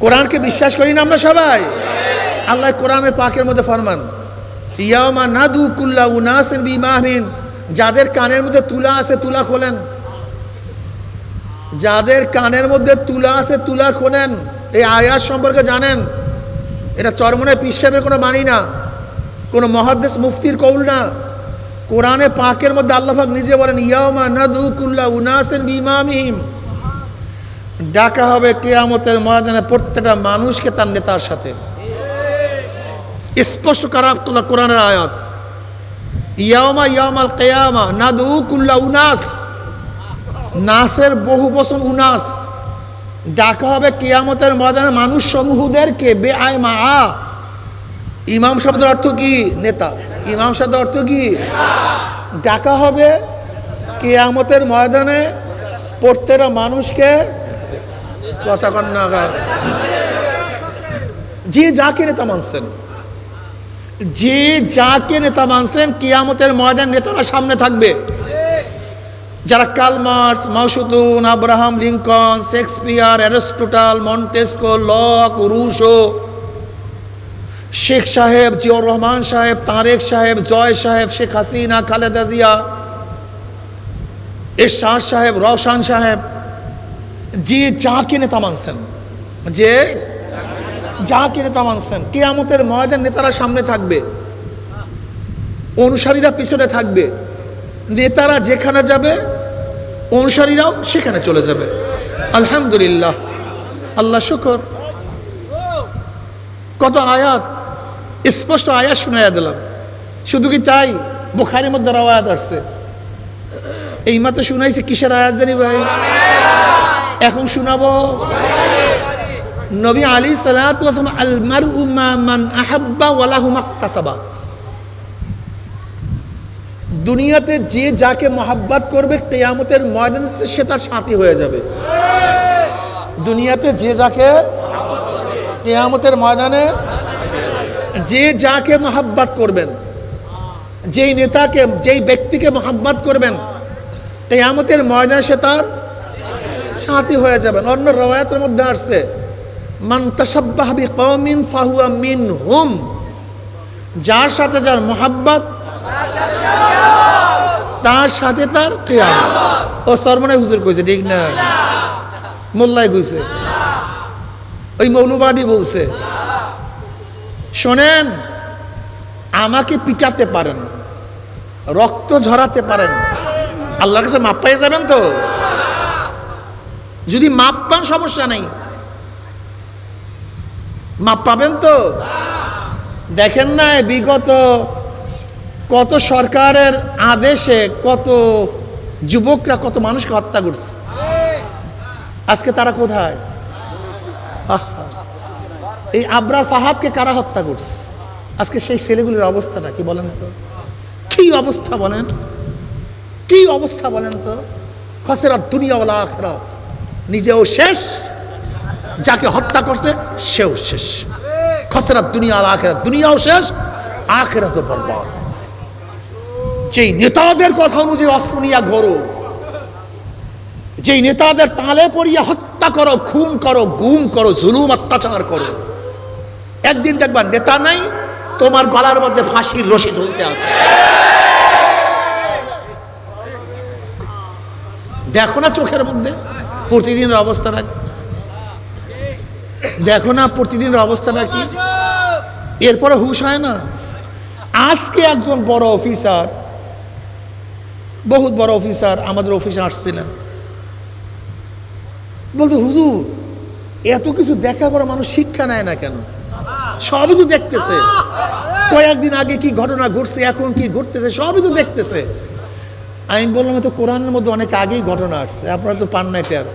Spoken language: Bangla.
কোরআনকে বিশ্বাস করি না আমরা সবাই? আল্লাহ কোরআনের পাকের মধ্যে ফরমান। ইয়ামা নাদু কুল্লা উনাসিন বিমাহমিন যাদের কানের মধ্যে তুলা আছে, তুলা খোলেন। যাদের কানের মধ্যে তুলা আছে, তুলা খোলেন। এই আয়াত সম্পর্কে জানেন? এটা চরমনে পিসাবের কোনো মানি না। কোনো মহাদ্দেশ মুফতির কৌল না। কোরআনে পাকের মধ্যে আল্লাহাক নিজে বলেন ইয়ামা নাদু কুল্লা উনাসিন বিমামিহিম ডাকা হবে কেয়ামতের ময়দানে প্রত্যেকটা মানুষকে তার নেতার সাথে। স্পষ্ট কারা তোলা কোরআনের আয়াত। ইয়ামা ইয়ামাল কেয়ামা নাদু কুল্লা উনাস। নাসের বহু বছর উনাস। ডাকা হবে কেয়ামতের ময়দানে মানুষ সমূহদেরকে বে আয় মা আ ইমাম শব্দের অর্থ কি? নেতা। ইমাম শব্দের অর্থ কি? ডাকা হবে কেয়ামতের ময়দানে প্রত্যেকটা মানুষকে কথা কন্যা যে যাকে নেতা মানছেন, যে যাকে নেতা মানছেন, কিয়ামতের ময়দান নেতারা সামনে থাকবে। যারা Karl Marx Mao Zedong, Abraham Lincoln, Shakespeare, Aristotle, Montesquieu, Locke, Rousseau, Sheikh সাহেব জিয়র রহমান সাহেব, তারেক সাহেব, জয় সাহেব, শেখ হাসিনা, খালেদা জিয়া, এরশাদ সাহেব, রওশান সাহেব যে যাকে নেতা মানছেন। যে যাকে নেতা মানছেন। কেয়ামতের ময়দান নেতারা সামনে থাকবে। অনুসারীরা পিছনে থাকবে। নেতারা যেখানে যাবে, অনুসারীরাও সেখানে চলে যাবে। আলহামদুলিল্লাহ। আল্লাহ শুকর। কত আয়াত, স্পষ্ট আয়াত শুনাইয়া দিলাম। শুধু কি তাই? বোখারের মধ্যে আয়াত আসছে। এই মাত্র শুনাইছে, কিসের আয়াত জানি ভাই? এখন শুনাবো। নবী আলী সালাম আলমার মান আহাব্বা ওয়ালাহু মাক্তাসাবা। দুনিয়াতে যে যাকে মহাব্বাত করবে, কেয়ামতের ময়দান সে তার সাথী হয়ে যাবে। দুনিয়াতে যে যাকে, কেয়ামতের ময়দানে যে যাকে মহাব্বাত করবেন, যেই নেতাকে, যেই ব্যক্তিকে মহাব্বাত করবেন, কেয়ামতের ময়দানে সে তার সাথী হয়ে যাবেন। অন্য রওয়ায়াতের মধ্যে আসছে, মান তাসাব্বাহ বিকওমিন ফাহুয়া মিনহুম যার সাথে যার মোহাব্বত, তার সাথে তার কিয়ামত। ও সরমনাই হুজুর কইছে, ঠিক না? মোল্লাই কইছে, ওই মৌলবাদী বলছে, শোনেন, আমাকে পিটাতে পারেন, রক্ত ঝরাতে পারেন, আল্লাহর কাছে মাপ পেয়ে যাবেন তো? যদি মাপ পান, সমস্যা নাই। মাপ পাবেন তো? দেখেন না, বিগত কত সরকারের আদেশে কত যুবকরা, কত মানুষকে হত্যা করছে। আজকে তারা কোথায়। এই আবরার ফাহাদকে কারা হত্যা করছে? আজকে সেই ছেলেগুলির অবস্থাটা কি বলেন তো? কি অবস্থা বলেন? কি অবস্থা বলেন তো? খসেরা দুনিয়াওয়ালা আখরা নিজেও শেষ, যাকে হত্যা করছে সেও শেষ। খসেরা দুনিয়া আখেরা দুনিয়াও শেষ আখেরা তো বরবাদ। যেই নেতাদের কথা অনুযায়ী অস্ত্র নিয়ে ঘোরো, যেই নেতাদের তালে পড়িয়া হত্যা করো, খুন করো, গুম করো, জুলুম, অত্যাচার করো, একদিন দেখবা নেতা নাই, তোমার গলার মধ্যে ফাঁসির রশি ঝুলতে আছে। দেখো না চোখের মধ্যে? প্রতিদিনের অবস্থাটা? দেখো না, প্রতিদিনের অবস্থাটা কি এরপরে হুশ হয় না? আজকে একজন বড় অফিসার, বহুত বড় অফিসার আমাদের অফিসে আসছিলেন। বলতো, হুজুর, এত কিছু দেখার পর মানুষ শিক্ষা নেয় না কেন? সবই তো দেখতেছে। কয়েকদিন আগে কি ঘটনা ঘটছে, এখন কি ঘটতেছে, সবই তো দেখতেছে। আমি বললাম তো কোরআনের মধ্যে অনেক আগেই ঘটনা আসছে, আপনারা তো পান না এটা আর।